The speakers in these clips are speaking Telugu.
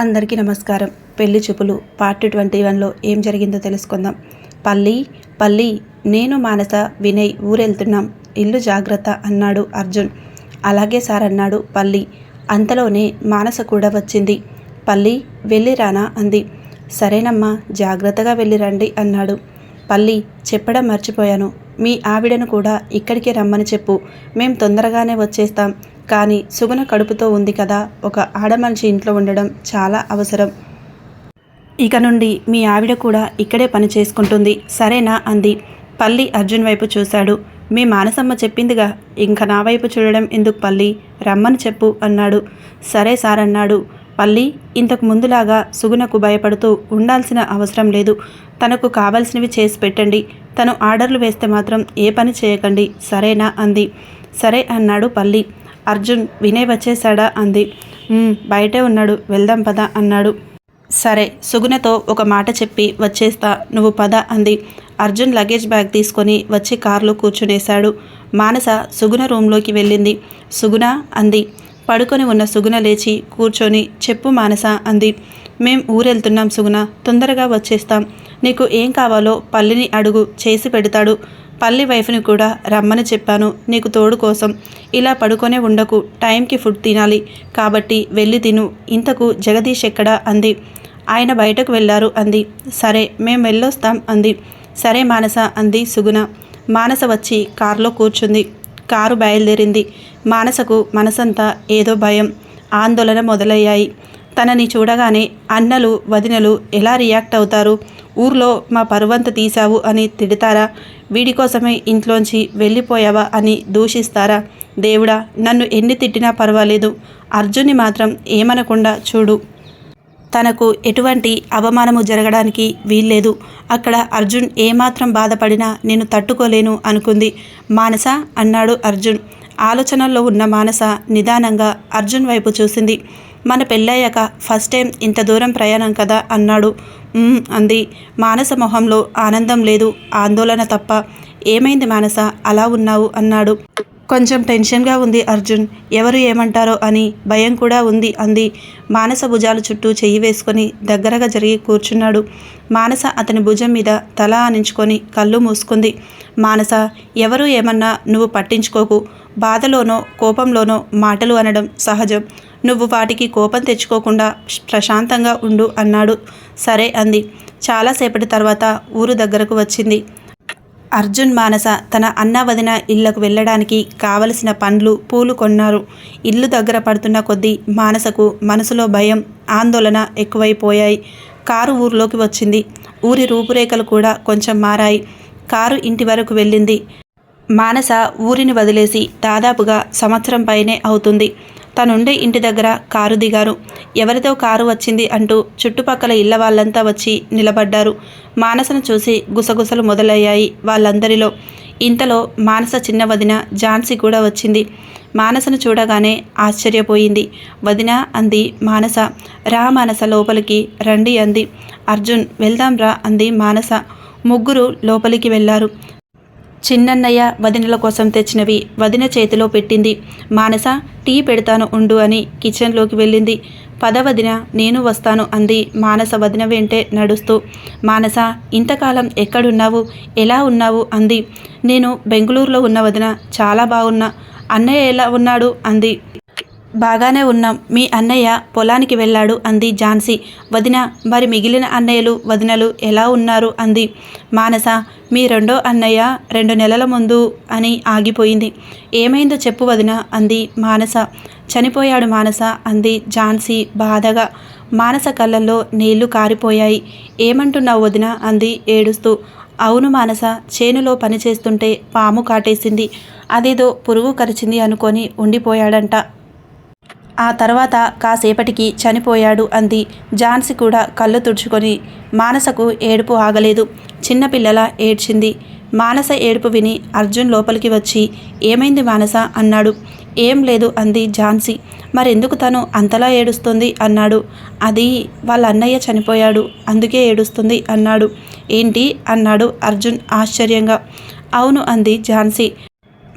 అందరికీ నమస్కారం. పెళ్ళి చూపులు పార్ట్ ట్వంటీ వన్లో ఏం జరిగిందో తెలుసుకుందాం. పల్లి పల్లి నేను మానస వినయ్ ఊరెళ్తున్నాం. ఇల్లు జాగ్రత్త అన్నాడు అర్జున్. అలాగే సార్ అన్నాడు పల్లి. అంతలోనే మానస కూడా వచ్చింది. పల్లి వెళ్ళిరానా అంది. సరేనమ్మా జాగ్రత్తగా వెళ్ళిరండి అన్నాడు. పల్లి చెప్పడం మర్చిపోయాను. మీ ఆవిడను కూడా ఇక్కడికి రమ్మని చెప్పు. మేం తొందరగానే వచ్చేస్తాం. కానీ సుగుణ కడుపుతో ఉంది కదా. ఒక ఆడమనిషి ఇంట్లో ఉండడం చాలా అవసరం. ఇక నుండి మీ ఆవిడ కూడా ఇక్కడే పని చేసుకుంటుంది. సరేనా అంది. పల్లి అర్జున్ వైపు చూశాడు. మీ మానసమ్మ చెప్పిందిగా. ఇంక నా వైపు చూడడం ఎందుకు పల్లి? రమ్మని చెప్పు అన్నాడు. సరే సార్ అన్నాడు. పల్లి ఇంతకు ముందులాగా సుగుణకు భయపడుతూ ఉండాల్సిన అవసరం లేదు. తనకు కావలసినవి చేసి పెట్టండి. తను ఆర్డర్లు వేస్తే మాత్రం ఏ పని చేయకండి. సరేనా అంది. సరే అన్నాడు పల్లి. అర్జున్ వినయ్ వచ్చేసాడా అంది. బయటే ఉన్నాడు. వెళ్దాం పద అన్నాడు. సరే. సుగుణతో ఒక మాట చెప్పి వచ్చేస్తా. నువ్వు పద అంది. అర్జున్ లగేజ్ బ్యాగ్ తీసుకొని వచ్చి కారులో కూర్చునేశాడు. మానస సుగుణ రూంలోకి వెళ్ళింది. సుగుణ అంది. పడుకొని ఉన్న సుగుణ లేచి కూర్చొని చెప్పు మానస అంది. మేం ఊరెళ్తున్నాం సుగుణ. తొందరగా వచ్చేస్తాం. నీకు ఏం కావాలో పల్లిని అడుగు. చేసి పెడతాడు. పల్లి వైఫ్ని కూడా రమ్మని చెప్పాను. నీకు తోడు కోసం. ఇలా పడుకొనే ఉండకు. టైంకి ఫుడ్ తినాలి. కాబట్టి వెళ్ళి తిను. ఇంతకు జగదీష్ ఎక్కడా? అంది. ఆయన బయటకు వెళ్ళారు అంది. సరే మేము వెళ్ళొస్తాం అంది. సరే మానస అంది సుగుణ. మానస వచ్చి కారులో కూర్చుంది. కారు బయలుదేరింది. మానసకు మనసంతా ఏదో భయం. ఆందోళన మొదలయ్యాయి. తనని చూడగానే అన్నలు వదినలు ఎలా రియాక్ట్ అవుతారు? ఊర్లో మా పరువంత తీశావు అని తిడతారా? వీడి కోసమే ఇంట్లోంచి వెళ్ళిపోయావా అని దూషిస్తారా? దేవుడా నన్ను ఎన్ని తిట్టినా పర్వాలేదు. అర్జున్ని మాత్రం ఏమనకుండా చూడు. తనకు ఎటువంటి అవమానము జరగడానికి వీల్లేదు. అక్కడ అర్జున్ ఏమాత్రం బాధపడినా నేను తట్టుకోలేను అనుకుంది. మానస? అన్నాడు అర్జున్. ఆలోచనల్లో ఉన్న మానస నిదానంగా అర్జున్ వైపు చూసింది. మన పెళ్ళయ్యాక ఫస్ట్ టైం ఇంత దూరం ప్రయాణం కదా అన్నాడు. అంది. మానస మొహంలో ఆనందం లేదు ఆందోళన తప్ప. ఏమైంది మానస? అలా ఉన్నావు అన్నాడు. కొంచెం టెన్షన్గా ఉంది అర్జున్. ఎవరు ఏమంటారో అని భయం కూడా ఉంది అంది. మానస భుజాల చుట్టూ చెయ్యి వేసుకొని దగ్గరగా జరిగి కూర్చున్నాడు. మానస అతని భుజం మీద తల ఆనించుకొని కళ్ళు మూసుకుంది. మానస ఎవరు ఏమన్నా నువ్వు పట్టించుకోకు. బాధలోనో కోపంలోనో మాటలు అనడం సహజం. నువ్వు వాటికి కోపం తెచ్చుకోకుండా ప్రశాంతంగా ఉండు అన్నాడు. సరే అంది. చాలాసేపటి తర్వాత ఊరు దగ్గరకు వచ్చింది. అర్జున్ మానస తన అన్న వదిన ఇళ్ళకు వెళ్ళడానికి కావలసిన పండ్లు పూలు కొన్నారు. ఇల్లు దగ్గర పడుతున్న కొద్దీ మానసకు మనసులో భయం ఆందోళన ఎక్కువైపోయాయి. కారు ఊరిలోకి వచ్చింది. ఊరి రూపురేఖలు కూడా కొంచెం మారాయి. కారు ఇంటి వరకు వెళ్ళింది. మానస ఊరిని వదిలేసి దాదాపుగా సంవత్సరం పైనే అవుతుంది. తనుండే ఇంటి దగ్గర కారు దిగారు. ఎవరితో కారు వచ్చింది అంటూ చుట్టుపక్కల ఇళ్ళ వాళ్ళంతా వచ్చి నిలబడ్డారు. మానసను చూసి గుసగుసలు మొదలయ్యాయి వాళ్ళందరిలో. ఇంతలో మానస చిన్న వదిన ఝాన్సీ కూడా వచ్చింది. మానసను చూడగానే ఆశ్చర్యపోయింది. వదిన అంది మానస రా మానస లోపలికి రండి అంది. అర్జున్ వెళ్దాం రా అంది మానస. ముగ్గురు లోపలికి వెళ్ళారు చిన్నన్నయ్య వదినల కోసం తెచ్చినవి వదిన చేతిలో పెట్టింది. మానస టీ పెడతాను ఉండు అని కిచెన్లోకి వెళ్ళింది. పద వదిన నేను వస్తాను అంది మానస వదిన వెంటే నడుస్తూ. మానస ఇంతకాలం ఎక్కడున్నావు? ఎలా ఉన్నావు? అంది. నేను బెంగళూరులో ఉన్న వదిన చాలా బాగున్నా. అన్నయ్య ఎలా ఉన్నాడు? అంది. బాగానే ఉన్నాం. మీ అన్నయ్య పొలానికి వెళ్ళాడు అంది ఝాన్సీ. వదిన మరి మిగిలిన అన్నయ్యలు వదినలు ఎలా ఉన్నారు? అంది. మానస మీ రెండో అన్నయ్య రెండు నెలల ముందు అని ఆగిపోయింది. ఏమైందో చెప్పు వదిన అంది మానస. చనిపోయాడు మానస అంది ఝాన్సీ బాధగా. మానస కళ్ళల్లో నీళ్ళు కారిపోయాయి. ఏమంటున్నావు వదిన అంది ఏడుస్తూ. అవును మానస చేనులో పని చేస్తుంటే పాము కాటేసింది. అదేదో పురుగు కరిచింది అనుకొని ఉండిపోయాడంట. ఆ తర్వాత కాసేపటికి చనిపోయాడు అంది. ఝాన్సీ కూడా కళ్ళు తుడుచుకొని మానసకు ఏడుపు ఆగలేదు. చిన్నపిల్లల ఏడ్చింది. మానస ఏడుపు విని అర్జున్ లోపలికి వచ్చి ఏమైంది మానస? అన్నాడు. ఏం లేదు అంది ఝాన్సీ మరెందుకు తను అంతలా ఏడుస్తుంది? అన్నాడు. అది వాళ్ళ అన్నయ్య చనిపోయాడు అందుకే ఏడుస్తుంది అన్నాడు. ఏంటి? అన్నాడు అర్జున్ ఆశ్చర్యంగా. అవును అంది ఝాన్సీ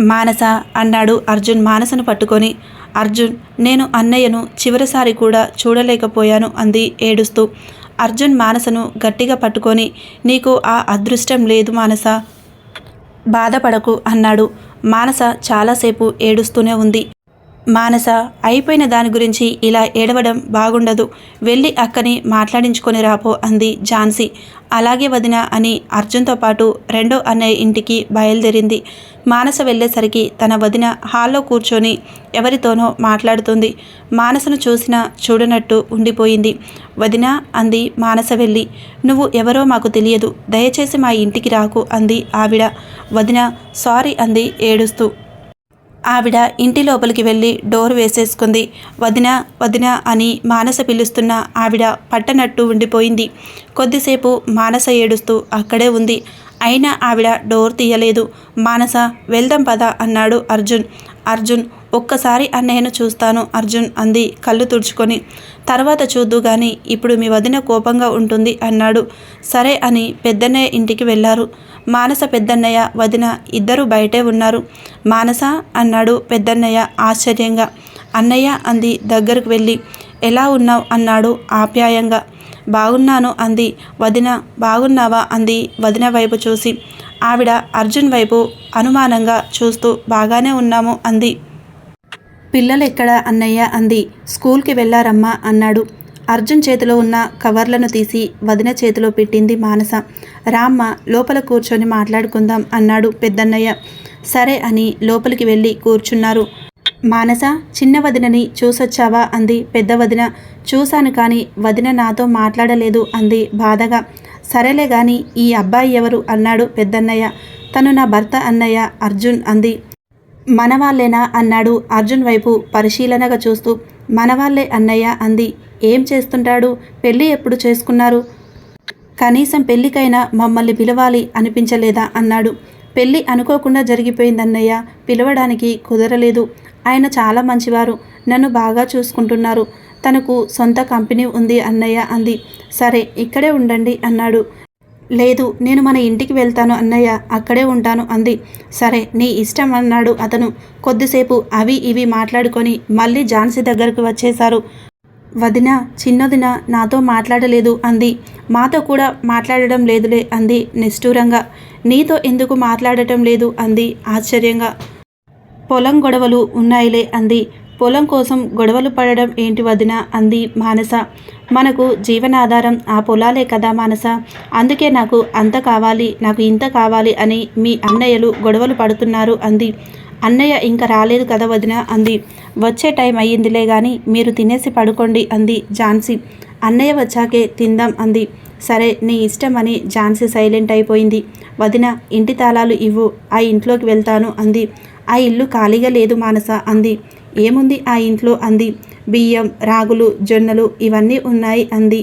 మానస అన్నాడు అర్జున్ మానసను పట్టుకొని. అర్జున్ నేను అన్నయ్యను చివరిసారి కూడా చూడలేకపోయాను అంది ఏడుస్తూ. అర్జున్ మానసను గట్టిగా పట్టుకొని నీకు ఆ అదృష్టం లేదు మానస? బాధపడకు అన్నాడు. మానస చాలాసేపు ఏడుస్తూనే ఉంది. మానస అయిపోయిన దాని గురించి ఇలా ఏడవడం బాగుండదు. వెళ్ళి అక్కని మాట్లాడించుకొని రాపో అంది ఝాన్సీ. అలాగే వదిన అని అర్జున్తో పాటు రెండో అన్నయ్య ఇంటికి బయలుదేరింది. మానస వెళ్ళేసరికి తన వదిన హాల్లో కూర్చొని ఎవరితోనో మాట్లాడుతుంది. మానసను చూసినా చూడనట్టు ఉండిపోయింది. వదిన అంది మానస వెళ్ళి నువ్వు ఎవరో మాకు తెలియదు. దయచేసి మా ఇంటికి రాకు అంది ఆవిడ. వదిన సారీ అంది ఏడుస్తూ. ఆవిడ ఇంటి లోపలికి వెళ్ళి డోర్ వేసేసుకుంది. వదిన వదిన అని మానస పిలుస్తున్న ఆవిడ పట్టనట్టు ఉండిపోయింది. కొద్దిసేపు మానస ఏడుస్తూ అక్కడే ఉంది. అయినా ఆవిడ డోర్ తీయలేదు. మానస వెళ్దాం పద అన్నాడు అర్జున్. అర్జున్ ఒక్కసారి అన్నయ్యను చూస్తాను అర్జున్ అంది కళ్ళు తుడుచుకొని. తర్వాత చూద్దు గాని ఇప్పుడు మీ వదిన కోపంగా ఉంటుంది అన్నాడు. సరే అని పెద్దన్నయ్య ఇంటికి వెళ్ళారు మానస పెద్దన్నయ్య వదిన ఇద్దరు బయటే ఉన్నారు. మానస అన్నాడు పెద్దన్నయ్య ఆశ్చర్యంగా. అన్నయ్య అంది దగ్గరకు వెళ్ళి ఎలా ఉన్నావు? అన్నాడు ఆప్యాయంగా. బాగున్నాను అంది. వదిన బాగున్నావా? అంది వదిన వైపు చూసి. ఆవిడ అర్జున్ వైపు అనుమానంగా చూస్తూ బాగానే ఉన్నాము అంది. పిల్లలు ఎక్కడ అన్నయ్య అంది. స్కూల్కి వెళ్ళారమ్మా అన్నాడు. అర్జున్ చేతిలో ఉన్న కవర్లను తీసి వదిన చేతిలో పెట్టింది మానస. రామ్మ లోపల కూర్చొని మాట్లాడుకుందాం అన్నాడు పెద్దన్నయ్య. సరే అని లోపలికి వెళ్ళి కూర్చున్నారు. మానస చిన్న వదినని చూసొచ్చావా? అంది పెద్ద వదిన. చూశాను కానీ వదిన నాతో మాట్లాడలేదు అంది బాధగా. సరేలే గాని ఈ అబ్బాయి ఎవరు? అన్నాడు పెద్దన్నయ్య. తను నా భర్త అన్నయ్య అర్జున్ అంది. మనవాళ్ళేనా? అన్నాడు అర్జున్ వైపు పరిశీలనగా చూస్తూ. మనవాళ్ళే అన్నయ్య అంది. ఏం చేస్తుంటాడు? పెళ్ళి ఎప్పుడు చేసుకున్నారు? కనీసం పెళ్ళికైనా మమ్మల్ని పిలవాలి అనిపించలేదా? అన్నాడు. పెళ్ళి అనుకోకుండా జరిగిపోయిందన్నయ్య. పిలవడానికి కుదరలేదు. ఆయన చాలా మంచివారు. నన్ను బాగా చూసుకుంటున్నారు. తనకు సొంత కంపెనీ ఉంది అన్నయ్య అంది. సరే ఇక్కడే ఉండండి అన్నాడు. లేదు నేను మన ఇంటికి వెళ్తాను అన్నయ్య. అక్కడే ఉంటాను అంది. సరే నీ ఇష్టం అన్నాడు అతను. కొద్దిసేపు అవి ఇవి మాట్లాడుకొని మళ్ళీ ఝాన్సీ దగ్గరకు వచ్చేశారు. వదిన చిన్నదిన నాతో మాట్లాడలేదు అంది. మాతో కూడా మాట్లాడడం లేదులే అంది నిష్ఠూరంగా. నీతో ఎందుకు మాట్లాడటం లేదు అంది ఆశ్చర్యంగా. పొలం గొడవలు ఉన్నాయిలే అంది. పొలం కోసం గొడవలు పడడం ఏంటి వదిన అంది మానస. మనకు జీవనాధారం ఆ పొలాలే కదా మానస. అందుకే నాకు అంత కావాలి నాకు ఇంత కావాలి అని మీ అన్నయ్యలు గొడవలు పడుతున్నారు అంది. అన్నయ్య ఇంకా రాలేదు కదా వదిన అంది. వచ్చే టైం అయ్యిందిలే గాని మీరు తినేసి పడుకోండి అంది ఝాన్సీ. అన్నయ్య వచ్చాకే తిందాం అంది. సరే నీ ఇష్టం అని ఝాన్సీ సైలెంట్ అయిపోయింది. వదిన ఇంటి తాళాలు ఇవ్వు ఆ ఇంట్లోకి వెళ్తాను అంది. ఆ ఇల్లు ఖాళీగా లేదు మానస అంది. ఏముంది ఆ ఇంట్లో అంది. బియ్యం రాగులు జొన్నలు ఇవన్నీ ఉన్నాయి అంది.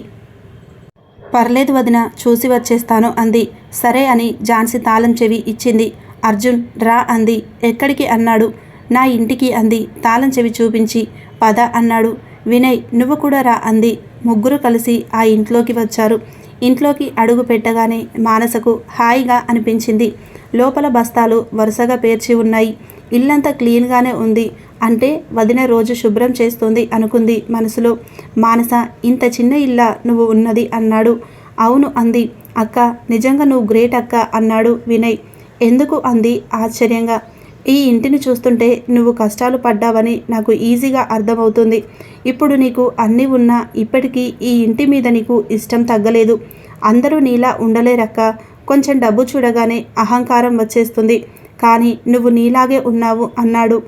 పర్లేదు వదిన చూసి వచ్చేస్తాను అంది. సరే అని ఝాన్సీ తాళం చెవి ఇచ్చింది. అర్జున్ రా అంది. ఎక్కడికి అన్నాడు? నా ఇంటికి అంది. తాళం చెవి చూపించి పద అన్నాడు. వినయ్ నువ్వు కూడా రా అంది. ముగ్గురు కలిసి ఆ ఇంట్లోకి వచ్చారు. ఇంట్లోకి అడుగు పెట్టగానే మానసకు హాయిగా అనిపించింది. లోపల బస్తాలు వరుసగా పేర్చి ఉన్నాయి. ఇల్లంతా క్లీన్గానే ఉంది. అంటే వదిన రోజు శుభ్రం చేస్తుంది అనుకుంది మనసులో. మానస ఇంత చిన్న ఇల్లా నువ్వు ఉన్నది అన్నాడు. అవును అంది. అక్క నిజంగా నువ్వు గ్రేట్ అక్క అన్నాడు వినయ్. ఎందుకు అంది ఆశ్చర్యంగా. ఈ ఇంటిని చూస్తుంటే నువ్వు కష్టాలు పడ్డావని నాకు ఈజీగా అర్థమవుతుంది. ఇప్పుడు నీకు అన్నీ ఉన్నా ఇప్పటికీ ఈ ఇంటి మీద నీకు ఇష్టం తగ్గలేదు. అందరూ నీలా ఉండలేరక్క. కొంచెం డబ్బు చూడగానే అహంకారం వచ్చేస్తుంది. కానీ నువ్వు నీలాగే ఉన్నావు అన్నాడు.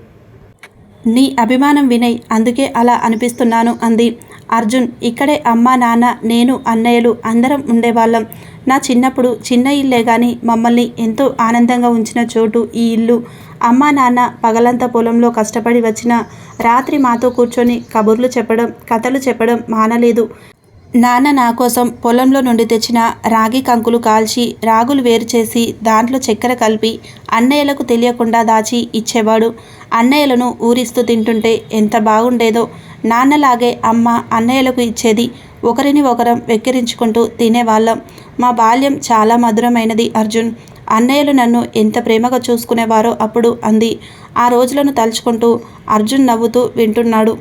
నీ అభిమానం వినయ్ అందుకే అలా అనిపిస్తున్నాను అంది. అర్జున్ ఇక్కడే అమ్మ నాన్న నేను అన్నయ్యలు అందరం ఉండేవాళ్ళం. నా చిన్నప్పుడు చిన్న ఇల్లే కానీ మమ్మల్ని ఎంతో ఆనందంగా ఉంచిన చోటు ఈ ఇల్లు. అమ్మ నాన్న పగలంతా పొలంలో కష్టపడి వచ్చిన రాత్రి మాతో కూర్చొని కబుర్లు చెప్పడం కథలు చెప్పడం మానలేదు. నాన్న నా కోసం పొలంలో నుండి తెచ్చిన రాగి కంకులు కాల్చి రాగులు వేరు చేసి దాంట్లో చక్కెర కలిపి అన్నయ్యలకు తెలియకుండా దాచి ఇచ్చేవాడు. అన్నయ్యలను ఊరిస్తూ తింటుంటే ఎంత బాగుండేదో. నాన్నలాగే అమ్మ అన్నయ్యలకు ఇచ్చేది ఒకరిని ఒకరం వెక్కిరించుకుంటూ తినేవాళ్ళం. మా బాల్యం చాలా మధురమైనది అర్జున్. అన్నయ్యలు నన్ను ఎంత ప్రేమగా చూసుకునేవారో అప్పుడు అంది. ఆ రోజులను తలుచుకుంటూ అర్జున్ నవ్వుతూ వింటున్నాడు.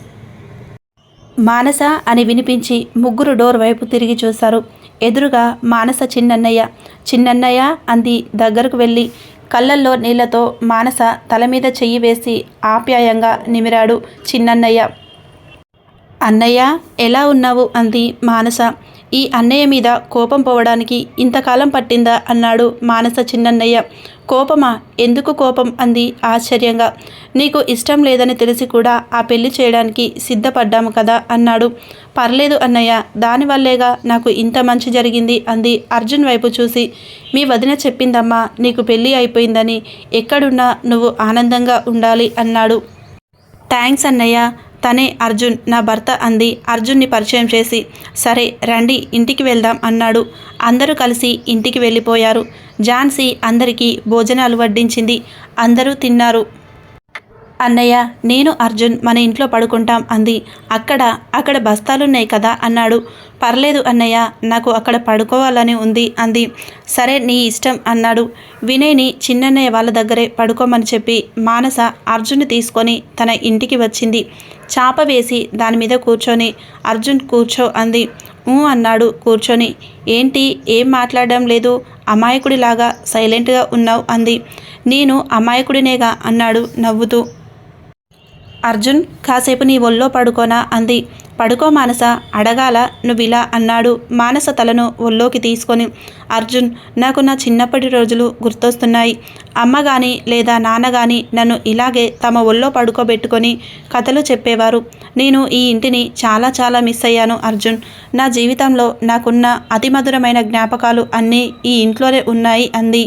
మానస అని వినిపించి ముగ్గురు డోర్ వైపు తిరిగి చూశారు. ఎదురుగా మానస చిన్నన్నయ్య. చిన్నన్నయ్య అంది దగ్గరకు వెళ్ళి. కళ్ళల్లో నీళ్ళతో మానస తల మీద చెయ్యి వేసి ఆప్యాయంగా నిమిరాడు చిన్నన్నయ్య. అన్నయ్య ఎలా ఉన్నావు? అంది మానస. ఈ అన్నయ్య మీద కోపం పోవడానికి ఇంతకాలం పట్టిందా అన్నాడు మానస చిన్నన్నయ్య. కోపమా? ఎందుకు కోపం? అంది ఆశ్చర్యంగా. నీకు ఇష్టం లేదని తెలిసి కూడా ఆ పెళ్ళి చేయడానికి సిద్ధపడ్డాము కదా అన్నాడు. పర్లేదు అన్నయ్య దానివల్లేగా నాకు ఇంత మంచి జరిగింది అంది అర్జున్ వైపు చూసి. మీ వదిన చెప్పిందమ్మా నీకు పెళ్ళి అయిపోయిందని. ఎక్కడున్నా నువ్వు ఆనందంగా ఉండాలి అన్నాడు. థ్యాంక్స్ అన్నయ్య తనే అర్జున్ నా భర్త అంది. అర్జున్ని పరిచయం చేసి సరే రండి ఇంటికి వెళ్దాం అన్నాడు. అందరూ కలిసి ఇంటికి వెళ్ళిపోయారు. ఝాన్సీ అందరికీ భోజనాలు వడ్డించింది. అందరూ తిన్నారు. అన్నయ్య నేను అర్జున్ మన ఇంట్లో పడుకుంటాం అంది. అక్కడ అక్కడ బస్తాలున్నాయి కదా అన్నాడు. పర్లేదు అన్నయ్య నాకు అక్కడ పడుకోవాలని ఉంది అంది. సరే నీ ఇష్టం అన్నాడు. వినయ్ని చిన్నన్నయ్య వాళ్ళ దగ్గరే పడుకోమని చెప్పి మానస అర్జున్ని తీసుకొని తన ఇంటికి వచ్చింది. చాప వేసి దాని మీద కూర్చొని అర్జున్ కూర్చో అంది. ఊ అన్నాడు కూర్చొని. ఏంటి ఏం మాట్లాడడం లేదు? అమాయకుడిలాగా సైలెంట్గా ఉన్నావు అంది. నేను అమాయకుడినేగా అన్నాడు నవ్వుతూ. అర్జున్ కాసేపు నీ ఒళ్ళో పడుకోనా అంది. పడుకో మానస అడగాల నువ్విలా అన్నాడు. మానస తలను ఒళ్ళోకి తీసుకొని. అర్జున్ నాకు నా చిన్నప్పటి రోజులు గుర్తొస్తున్నాయి. అమ్మ కానీ లేదా నాన్న కానీ నన్ను ఇలాగే తమ ఒళ్ళో పడుకోబెట్టుకొని కథలు చెప్పేవారు. నేను ఈ ఇంటిని చాలా చాలా మిస్ అయ్యాను అర్జున్. నా జీవితంలో నాకున్న అతి మధురమైన జ్ఞాపకాలు అన్నీ ఈ ఇంట్లోనే ఉన్నాయి అంది.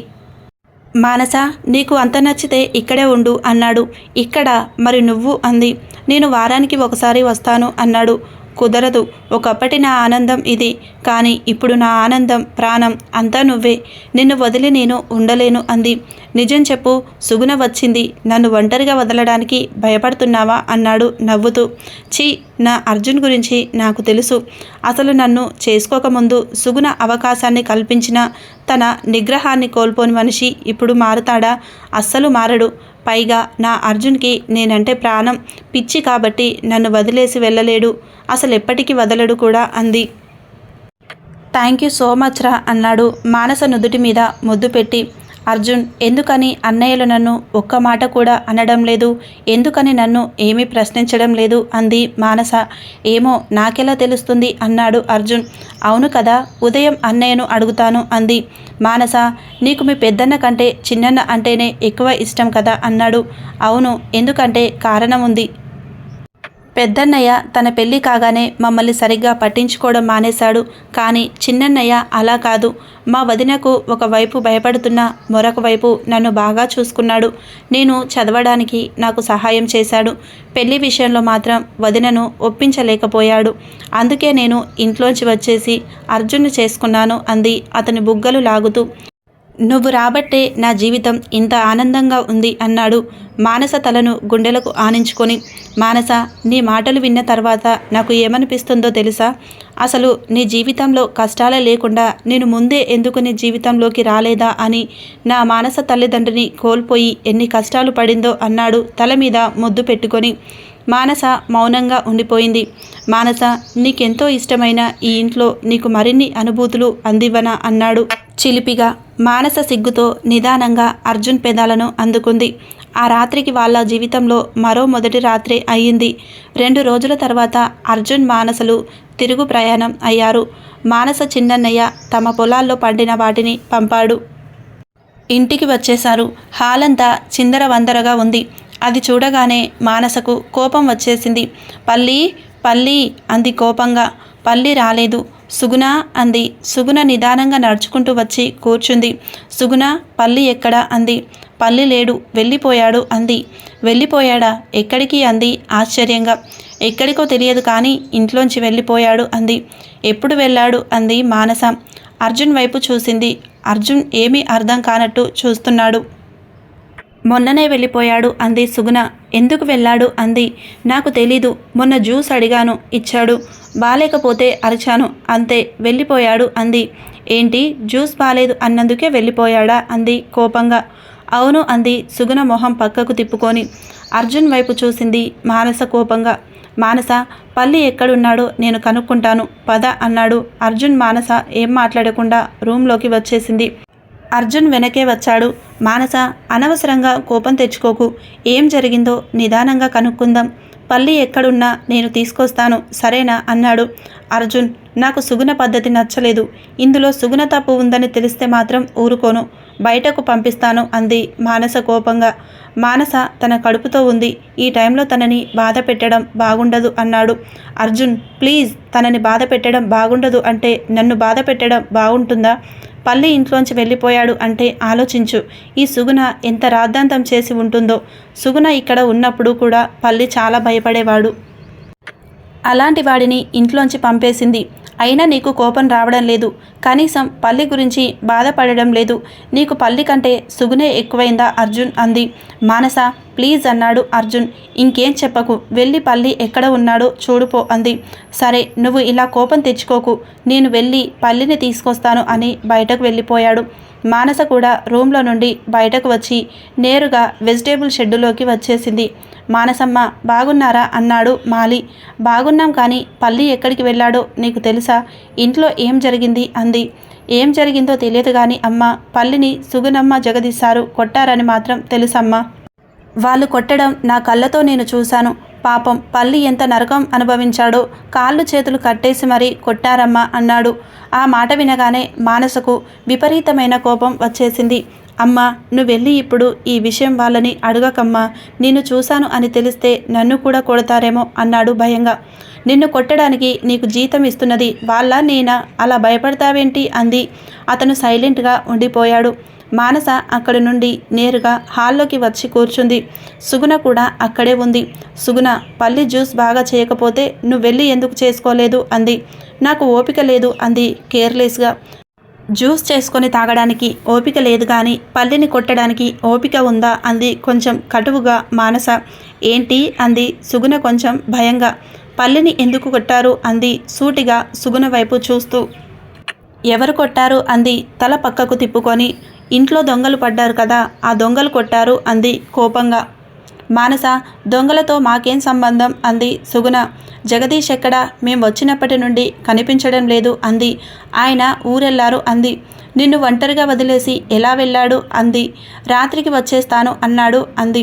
మానస నీకు అంత నచ్చితే ఇక్కడే ఉండు అన్నాడు. ఇక్కడ మరి నువ్వు అంది. నేను వారానికి ఒకసారి వస్తాను అన్నాడు. కుదరదు. ఒకప్పటి నా ఆనందం ఇది. కానీ ఇప్పుడు నా ఆనందం ప్రాణం అంతా నువ్వే. నిన్ను వదిలి నేను ఉండలేను అంది. నిజం చెప్పు సుగుణ వచ్చింది. నన్ను ఒంటరిగా వదలడానికి భయపడుతున్నావా? అన్నాడు నవ్వుతూ. ఛీ నా అర్జున్ గురించి నాకు తెలుసు. అసలు నన్ను చేసుకోకముందు సుగుణ అవకాశాన్ని కల్పించిన తన నిగ్రహాన్ని కోల్పోని మనిషి ఇప్పుడు మారుతాడా? అస్సలు మారడు. పైగా నా అర్జున్కి నేనంటే ప్రాణం. పిచ్చి కాబట్టి నన్ను వదిలేసి వెళ్ళలేడు. అసలు ఎప్పటికీ వదలడు కూడా అంది. థ్యాంక్ యూ సో మచ్ రా అన్నాడు మానస నుదుటి మీద ముద్దు పెట్టి. అర్జున్ ఎందుకని అన్నయ్యలు నన్ను ఒక్క మాట కూడా అనడం లేదు? ఎందుకని నన్ను ఏమీ ప్రశ్నించడం లేదు? అంది మానస. ఏమో నాకెలా తెలుస్తుంది? అన్నాడు అర్జున్. అవును కదా ఉదయం అన్నయ్యను అడుగుతాను అంది మానస. నీకు మీ పెద్దన్న కంటే చిన్నన్న అంటేనే ఎక్కువ ఇష్టం కదా అన్నాడు. అవును ఎందుకంటే కారణం ఉంది. పెద్దన్నయ్య తన పెళ్ళి కాగానే మమ్మల్ని సరిగ్గా పట్టించుకోవడం మానేశాడు. కానీ చిన్నన్నయ్య అలా కాదు. మా వదినకు ఒకవైపు భయపడుతున్న మరొక వైపు నన్ను బాగా చూసుకున్నాడు. నేను చదవడానికి నాకు సహాయం చేశాడు. పెళ్ళి విషయంలో మాత్రం వదినను ఒప్పించలేకపోయాడు. అందుకే నేను ఇంట్లోంచి వచ్చేసి అర్జున్ని చేసుకున్నాను అంది. అతని బుగ్గలు లాగుతూ నువ్వు రాబట్టే నా జీవితం ఇంత ఆనందంగా ఉంది అన్నాడు మానస తలను గుండెలకు ఆనించుకొని. మానస నీ మాటలు విన్న తర్వాత నాకు ఏమనిపిస్తుందో తెలుసా? అసలు నీ జీవితంలో కష్టాలే లేకుండా నేను ముందే ఎందుకు నీ జీవితంలోకి రాలేదా అని నా మానస తల్లిదండ్రిని కోల్పోయి ఎన్ని కష్టాలు పడిందో అన్నాడు తల మీద ముద్దు పెట్టుకొని. మానస మౌనంగా ఉండిపోయింది. మానస నీకెంతో ఇష్టమైన ఈ ఇంట్లో నీకు మరిన్ని అనుభూతులు అందివ్వనా? అన్నాడు. చిలిపిగా మానస సిగ్గుతో నిదానంగా అర్జున్ పెదాలను అందుకుంది. ఆ రాత్రికి వాళ్ళ జీవితంలో మరో మొదటి రాత్రి అయ్యింది. రెండు రోజుల తర్వాత అర్జున్ మానసలు తిరుగు ప్రయాణం అయ్యారు. మానస చిన్నన్నయ్య తమ పొలాల్లో పండిన వాటిని పంపాడు. ఇంటికి వచ్చేశారు. హాలంతా చిందర వందరగా ఉంది. అది చూడగానే మానసకు కోపం వచ్చేసింది. పల్లి పల్లి అంది కోపంగా. పల్లి రాలేదు. సుగుణ అంది. సుగుణ నిదానంగా నడుచుకుంటూ వచ్చి కూర్చుంది. సుగుణ పల్లి ఎక్కడా? అంది. పల్లి లేడు. వెళ్ళిపోయాడు అంది. వెళ్ళిపోయాడా? ఎక్కడికి? అంది ఆశ్చర్యంగా. ఎక్కడికో తెలియదు కానీ ఇంట్లోంచి వెళ్ళిపోయాడు అంది. ఎప్పుడు వెళ్ళాడు? అంది మానస. అర్జున్ వైపు చూసింది. అర్జున్ ఏమీ అర్థం కానట్టు చూస్తున్నాడు. మొన్ననే వెళ్ళిపోయాడు అంది సుగుణ. ఎందుకు వెళ్ళాడు అంది. నాకు తెలీదు. మొన్న జ్యూస్ అడిగాను ఇచ్చాడు. బాలేకపోతే అరిచాను అంతే వెళ్ళిపోయాడు అంది. ఏంటి? జ్యూస్ బాలేదు అన్నందుకే వెళ్ళిపోయాడా అంది కోపంగా. అవును అంది సుగుణ మొహం పక్కకు తిప్పుకొని. అర్జున్ వైపు చూసింది మానస కోపంగా. మానస పల్లి ఎక్కడున్నాడో నేను కనుక్కుంటాను పద అన్నాడు. అర్జున్ మానస ఏం మాట్లాడకుండా రూమ్లోకి వచ్చేసింది. అర్జున్ వెనకే వచ్చాడు. మానస అనవసరంగా కోపం తెచ్చుకోకు. ఏం జరిగిందో నిదానంగా కనుక్కుందాం. పల్లి ఎక్కడున్నా నేను తీసుకొస్తాను. సరేనా? అన్నాడు. అర్జున్ నాకు సుగుణ పద్ధతి నచ్చలేదు. ఇందులో సుగుణ తప్పు ఉందని తెలిస్తే మాత్రం ఊరుకోను. బయటకు పంపిస్తాను అంది మానస కోపంగా. మానస తన కడుపుతో ఉంది. ఈ టైంలో తనని బాధ పెట్టడం బాగుండదు అన్నాడు. అర్జున్ ప్లీజ్ తనని బాధ పెట్టడం బాగుండదు అంటే నన్ను బాధ పెట్టడం బాగుంటుందా? పల్లి ఇంట్లోంచి వెళ్ళిపోయాడు అంటే ఆలోచించు. ఈ సుగుణ ఎంత రాద్ధాంతం చేసి ఉంటుందో. సుగుణ ఇక్కడ ఉన్నప్పుడు కూడా పల్లి చాలా భయపడేవాడు. అలాంటి వాడిని ఇంట్లోంచి పంపేసింది. అయినా నీకు కోపం రావడం లేదు. కనీసం పల్లి గురించి బాధపడడం లేదు. నీకు పల్లి కంటే సుగునే ఎక్కువైందా అర్జున్? అంది. మానస ప్లీజ్ అన్నాడు అర్జున్. ఇంకేం చెప్పకు వెళ్ళి పల్లి ఎక్కడ ఉన్నాడో చూడుపో అంది. సరే నువ్వు ఇలా కోపం తెచ్చుకోకు. నేను వెళ్ళి పల్లిని తీసుకొస్తాను అని బయటకు వెళ్ళిపోయాడు. మానస కూడా రూమ్లో నుండి బయటకు వచ్చి నేరుగా వెజిటేబుల్ షెడ్డులోకి వచ్చేసింది. మానసమ్మ బాగున్నారా? అన్నాడు మాలి. బాగున్నాం కానీ పల్లి ఎక్కడికి వెళ్ళాడో నీకు తెలుసా? ఇంట్లో ఏం జరిగింది? అంది. ఏం జరిగిందో తెలియదు కానీ అమ్మ పల్లిని సుగునమ్మ జగదీశారు కొట్టారని మాత్రం తెలుసమ్మా. వాళ్ళు కొట్టడం నా కళ్ళతో నేను చూశాను. పాపం పల్లి ఎంత నరకం అనుభవించాడో కాళ్ళు చేతులు కట్టేసి మరీ కొట్టారమ్మా అన్నాడు. ఆ మాట వినగానే మానసకు విపరీతమైన కోపం వచ్చేసింది. అమ్మా నువ్వు వెళ్ళి ఇప్పుడు ఈ విషయం వాళ్ళని అడగకమ్మా. నిన్ను చూశాను అని తెలిస్తే నన్ను కూడా కొడతారేమో అన్నాడు భయంగా. నిన్ను కొట్టడానికి నీకు జీతం ఇస్తున్నది వాళ్ళ నేనా? అలా భయపడతావేంటి? అంది. అతను సైలెంట్గా ఉండిపోయాడు. మానస అక్కడి నుండి నేరుగా హాల్లోకి వచ్చి కూర్చుంది. సుగుణ కూడా అక్కడే ఉంది. సుగుణ పల్లి జ్యూస్ బాగా చేయకపోతే నువ్వు వెళ్ళి ఎందుకు చేసుకోలేదు? అంది. నాకు ఓపిక లేదు అంది కేర్లెస్గా. జ్యూస్ చేసుకొని తాగడానికి ఓపిక లేదు కానీ పల్లిని కొట్టడానికి ఓపిక ఉందా? అంది కొంచెం కటువుగా మానస. ఏంటి? అంది సుగుణ కొంచెం భయంగా. పల్లిని ఎందుకు కొట్టారు? అంది సూటిగా సుగుణ వైపు చూస్తూ. ఎవరు కొట్టారు? అంది తల పక్కకు తిప్పుకొని. ఇంట్లో దొంగలు పడ్డారు కదా ఆ దొంగలు కొట్టారు అంది కోపంగా. మానస దొంగలతో మాకేం సంబంధం? అంది సుగుణ. జగదీష్ ఎక్కడ? మేము వచ్చినప్పటి నుండి కనిపించడం లేదు అంది. ఆయన ఊరెళ్ళారు అంది. నిన్ను ఒంటరిగా వదిలేసి ఎలా వెళ్ళాడు? అంది. రాత్రికి వచ్చేస్తాను అన్నాడు అంది.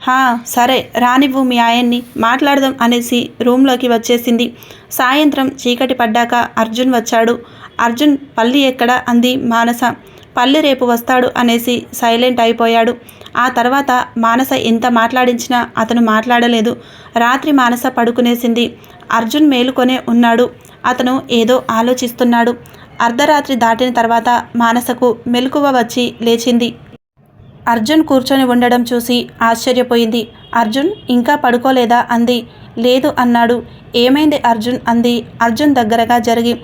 హా సరే రానివ్వు మీ ఆయన్ని మాట్లాడదాం అనేసి రూమ్లోకి వచ్చేసింది. సాయంత్రం చీకటి పడ్డాక అర్జున్ వచ్చాడు. అర్జున్ పల్లి ఎక్కడ? అంది మానస. పల్లి రేపు వస్తాడు అనేసి సైలెంట్ అయిపోయాడు. ఆ తర్వాత మానస ఎంత మాట్లాడించినా అతను మాట్లాడలేదు. రాత్రి మానస పడుకునేసింది. అర్జున్ మేలుకొనే ఉన్నాడు. అతను ఏదో ఆలోచిస్తున్నాడు. అర్ధరాత్రి దాటిన తర్వాత మానసకు మెలకువ వచ్చి లేచింది. అర్జున్ కూర్చొని ఉండడం చూసి ఆశ్చర్యపోయింది. అర్జున్ ఇంకా పడుకోలేదా? అంది. లేదు అన్నాడు. ఏమైంది అర్జున్? అంది. అర్జున్ దగ్గరగా జరిగి.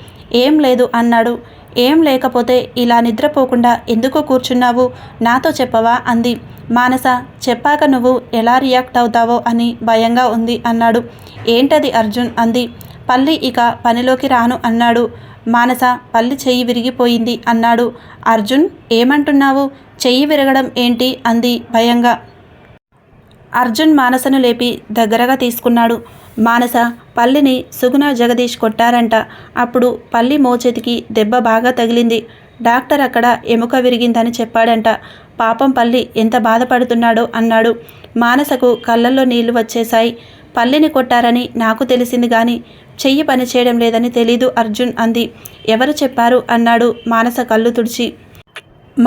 ఏం లేదు అన్నాడు. ఏం లేకపోతే ఇలా నిద్రపోకుండా ఎందుకు కూర్చున్నావు? నాతో చెప్పవా? అంది. మానస చెప్పాక నువ్వు ఎలా రియాక్ట్ అవుతావో అని భయంగా ఉంది అన్నాడు. ఏంటది అర్జున్? అంది. పల్లి ఇక పనిలోకి రాను అన్నాడు. మానస పల్లి చెయ్యి విరిగిపోయింది అన్నాడు. అర్జున్ ఏమంటున్నావు? చెయ్యి విరగడం ఏంటి? అంది భయంగా. అర్జున్ మానసను లేపి దగ్గరగా తీసుకున్నాడు. మానస పల్లిని సుగుణ జగదీష్ కొట్టారంట. అప్పుడు పల్లి మోచేతికి దెబ్బ బాగా తగిలింది. డాక్టర్ అక్కడ ఎముక విరిగిందని చెప్పాడంట. పాపం పల్లి ఎంత బాధపడుతున్నాడో అన్నాడు. మానసకు కళ్ళల్లో నీళ్ళు వచ్చేశాయి. పల్లిని కొట్టారని నాకు తెలిసింది కానీ చెయ్యి పని చేయడం లేదని తెలీదు అర్జున్ అంది. ఎవరు చెప్పారు? అన్నాడు మానస కళ్ళు తుడిచి.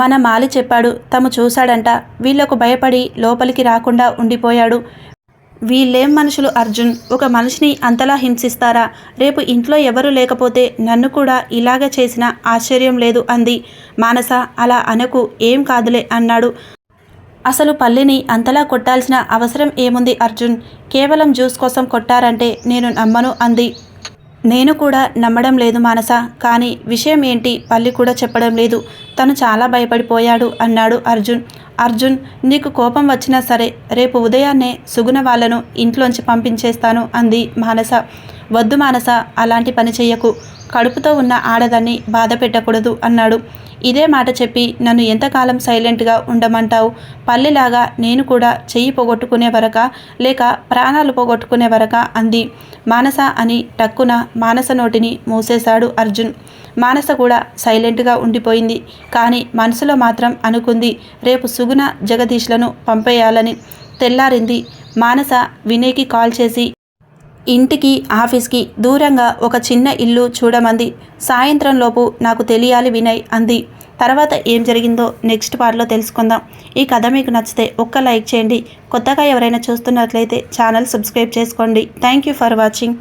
మన మాలి చెప్పాడు. తము చూశాడంట. వీళ్ళకు భయపడి లోపలికి రాకుండా ఉండిపోయాడు. వీళ్ళేం మనుషులు అర్జున్? ఒక మనిషిని అంతలా హింసిస్తారా? రేపు ఇంట్లో ఎవరు లేకపోతే నన్ను కూడా ఇలాగ చేసిన ఆశ్చర్యం లేదు అంది. మానస అలా అనకు ఏం కాదులే అన్నాడు. అసలు పల్లిని అంతలా కొట్టాల్సిన అవసరం ఏముంది అర్జున్? కేవలం జ్యూస్ కోసం కొట్టారంటే నేను నమ్మను అంది. నేను కూడా నమ్మడం లేదు మానస కానీ విషయం ఏంటి పల్లి కూడా చెప్పడం లేదు. తను చాలా భయపడిపోయాడు అన్నాడు అర్జున్. అర్జున్ నీకు కోపం వచ్చినా సరే రేపు ఉదయాన్నే సుగుణ వాళ్ళను ఇంట్లోంచి పంపించేస్తాను అంది మానస. వద్దు మానస అలాంటి పని చెయ్యకు. కడుపుతో ఉన్న ఆడదాన్ని బాధ పెట్టకూడదు అన్నాడు. ఇదే మాట చెప్పి నన్ను ఎంతకాలం సైలెంట్గా ఉండమంటావు? పల్లెలాగా నేను కూడా చెయ్యి పోగొట్టుకునే వరక లేక ప్రాణాలు పోగొట్టుకునే వరక అంది. మానస అని టక్కున మానస నోటిని మూసేశాడు అర్జున్. మానస కూడా సైలెంట్గా ఉండిపోయింది. కానీ మనసులో మాత్రం అనుకుంది రేపు సుగుణ జగదీష్లను పంపేయాలని తెల్లారింది. మానస వినయ్కి కాల్ చేసి ఇంటికి ఆఫీస్కి దూరంగా ఒక చిన్న ఇల్లు చూడమంది. సాయంత్రంలోపు నాకు తెలియాలి వినయ్ అంది. తర్వాత ఏం జరిగిందో నెక్స్ట్ పార్ట్లో తెలుసుకుందాం. ఈ కథ మీకు నచ్చితే ఒక్క లైక్ చేయండి. కొత్తగా ఎవరైనా చూస్తున్నట్లయితే ఛానల్ సబ్స్క్రైబ్ చేసుకోండి. Thank you for watching.